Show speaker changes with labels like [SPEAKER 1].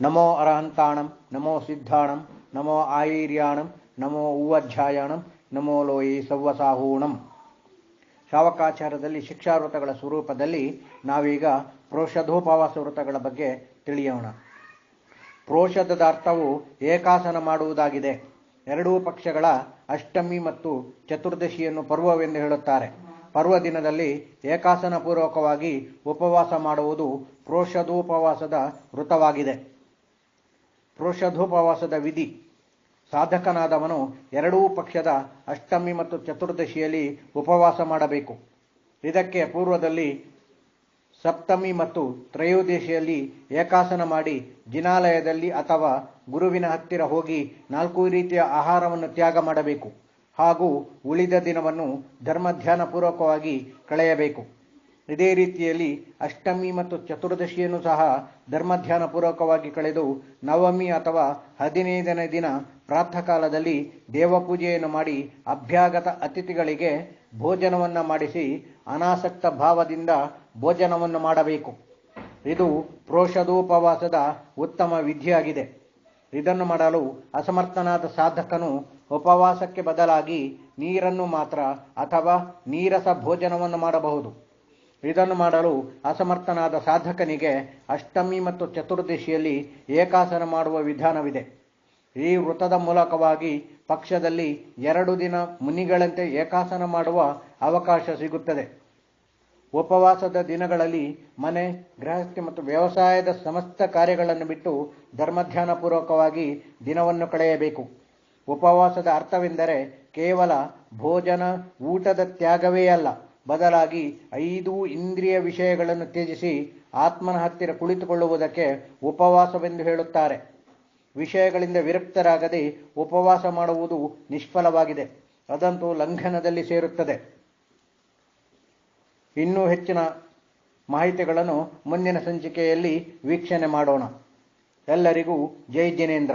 [SPEAKER 1] ನಮೋ ಅರಹಂತಾಣಂ ನಮೋ ಸಿದ್ಧಾಣಂ ನಮೋ ಆಯೀರ್ಯಾಣಂ ನಮೋ ಉವಧ್ಯಾಯಾಣಂ ನಮೋ ಲೋಯಿ ಸವ್ವಸಾಹೂಣಂ ಶಾವಕಾಚಾರದಲ್ಲಿ ಶಿಕ್ಷಾ ವೃತಗಳ ಸ್ವರೂಪದಲ್ಲಿ ನಾವೀಗ ಪ್ರೋಷಧೋಪವಾಸ ವೃತಗಳ ಬಗ್ಗೆ ತಿಳಿಯೋಣ. ಪ್ರೋಷಧದ ಅರ್ಥವು ಏಕಾಸನ ಮಾಡುವುದಾಗಿದೆ. ಎರಡೂ ಪಕ್ಷಗಳ ಅಷ್ಟಮಿ ಮತ್ತು ಚತುರ್ದಶಿಯನ್ನು ಪರ್ವವೆಂದು ಹೇಳುತ್ತಾರೆ. ಪರ್ವ ದಿನದಲ್ಲಿ ಏಕಾಸನ ಪೂರ್ವಕವಾಗಿ ಉಪವಾಸ ಮಾಡುವುದು ಪ್ರೋಷಧೋಪವಾಸದ ವೃತವಾಗಿದೆ. ಪ್ರೋಷಧೋಪವಾಸದ ವಿಧಿ. ಸಾಧಕನಾದವನು ಎರಡೂ ಪಕ್ಷದ ಅಷ್ಟಮಿ ಮತ್ತು ಚತುರ್ದಶಿಯಲ್ಲಿ ಉಪವಾಸ ಮಾಡಬೇಕು. ಇದಕ್ಕೆ ಪೂರ್ವದಲ್ಲಿ ಸಪ್ತಮಿ ಮತ್ತು ತ್ರಯೋದಶಿಯಲ್ಲಿ ಏಕಾಸನ ಮಾಡಿ ಜಿನಾಲಯದಲ್ಲಿ ಅಥವಾ ಗುರುವಿನ ಹತ್ತಿರ ಹೋಗಿ ನಾಲ್ಕು ರೀತಿಯ ಆಹಾರವನ್ನು ತ್ಯಾಗ ಮಾಡಬೇಕು ಹಾಗೂ ಉಳಿದ ದಿನವನ್ನು ಧರ್ಮಧ್ಯಾನ ಪೂರ್ವಕವಾಗಿ ಕಳೆಯಬೇಕು. ಇದೇ ರೀತಿಯಲ್ಲಿ ಅಷ್ಟಮಿ ಮತ್ತು ಚತುರ್ದಶಿಯನ್ನು ಸಹ ಧರ್ಮಧ್ಯಾನ ಪೂರ್ವಕವಾಗಿ ಕಳೆದು ನವಮಿ ಅಥವಾ ಹದಿನೈದನೇ ದಿನ ಪ್ರಾತಃ ಕಾಲದಲ್ಲಿ ದೇವಪೂಜೆಯನ್ನು ಮಾಡಿ ಅಭ್ಯಾಗತ ಅತಿಥಿಗಳಿಗೆ ಭೋಜನವನ್ನು ಮಾಡಿಸಿ ಅನಾಸಕ್ತ ಭಾವದಿಂದ ಭೋಜನವನ್ನು ಮಾಡಬೇಕು. ಇದು ಪ್ರೋಷಧೋಪವಾಸದ ಉತ್ತಮ ವಿಧಿಯಾಗಿದೆ. ಇದನ್ನು ಮಾಡಲು ಅಸಮರ್ಥನಾದ ಸಾಧಕನು ಉಪವಾಸಕ್ಕೆ ಬದಲಾಗಿ ನೀರನ್ನು ಮಾತ್ರ ಅಥವಾ ನೀರಸ ಭೋಜನವನ್ನು ಮಾಡಬಹುದು. ಇದನ್ನು ಮಾಡಲು ಅಸಮರ್ಥನಾದ ಸಾಧಕನಿಗೆ ಅಷ್ಟಮಿ ಮತ್ತು ಚತುರ್ದಶಿಯಲ್ಲಿ ಏಕಾಸನ ಮಾಡುವ ವಿಧಾನವಿದೆ. ಈ ವೃತದ ಮೂಲಕವಾಗಿ ಪಕ್ಷದಲ್ಲಿ ಎರಡು ದಿನ ಮುನಿಗಳಂತೆ ಏಕಾಸನ ಮಾಡುವ ಅವಕಾಶ ಸಿಗುತ್ತದೆ. ಉಪವಾಸದ ದಿನಗಳಲ್ಲಿ ಮನೆ, ಗೃಹಸ್ಥಿ ಮತ್ತು ವ್ಯವಸಾಯದ ಸಮಸ್ತ ಕಾರ್ಯಗಳನ್ನು ಬಿಟ್ಟು ಧರ್ಮಧ್ಯಾನಪೂರ್ವಕವಾಗಿ ದಿನವನ್ನು ಕಳೆಯಬೇಕು. ಉಪವಾಸದ ಅರ್ಥವೆಂದರೆ ಕೇವಲ ಭೋಜನ, ಊಟದ ತ್ಯಾಗವೇ ಅಲ್ಲ. ಬದಲಾಗಿ ಐದು ಇಂದ್ರಿಯ ವಿಷಯಗಳನ್ನು ತ್ಯಜಿಸಿ ಆತ್ಮನ ಹತ್ತಿರ ಕುಳಿತುಕೊಳ್ಳುವುದಕ್ಕೆ ಉಪವಾಸವೆಂದು ಹೇಳುತ್ತಾರೆ. ವಿಷಯಗಳಿಂದ ವಿರಕ್ತರಾಗದೆ ಉಪವಾಸ ಮಾಡುವುದು ನಿಷ್ಫಲವಾಗಿದೆ. ಅದಂತೂ ಲಂಘನದಲ್ಲಿ ಸೇರುತ್ತದೆ. ಇನ್ನೂ ಹೆಚ್ಚಿನ ಮಾಹಿತಿಗಳನ್ನು ಮುಂದಿನ ಸಂಚಿಕೆಯಲ್ಲಿ ವೀಕ್ಷಣೆ ಮಾಡೋಣ. ಎಲ್ಲರಿಗೂ ಜೈ ಜಿನೇಂದ್ರ.